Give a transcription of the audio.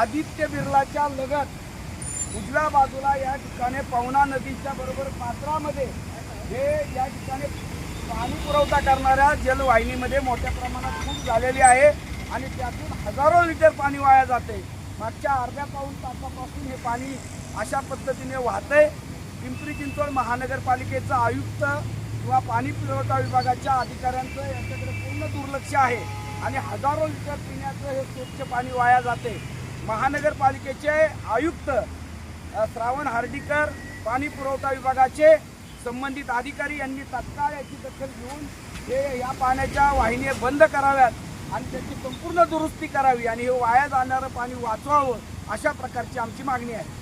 आदित्य बिर्लाच्या लगत उजव्या बाजूला या ठिकाणी पवना नदीच्या बरोबर पात्रामध्ये हे या ठिकाणी पाणी पुरवठा करणाऱ्या जलवाहिनीमध्ये मोठ्या प्रमाणात खूप झालेली आहे आणि त्यातून हजारो लिटर पाणी वाया जाते. मागच्या अर्ध्या पाऊन तासापासून हे पाणी अशा पद्धतीने वाहतंय. पिंपरी चिंचवड महानगरपालिकेचं आयुक्त किंवा पाणी पुरवठा विभागाच्या अधिकाऱ्यांचं यांच्याकडे पूर्ण दुर्लक्ष आहे आणि हजारो लिटर पिण्याचं हे स्वच्छ पाणी वाया जाते. महानगरपालिकेचे आयुक्त श्रावण हार्डीकर पाणी पुरवठा विभागाचे संबंधित अधिकारी यांनी तत्काळ याची दखल घेऊन हे या पाण्याच्या वाहिनी बंद कराव्यात आणि त्याची संपूर्ण दुरुस्ती करावी आणि हे वाया जाणारं पाणी वाचवावं अशा प्रकारची आमची मागणी आहे.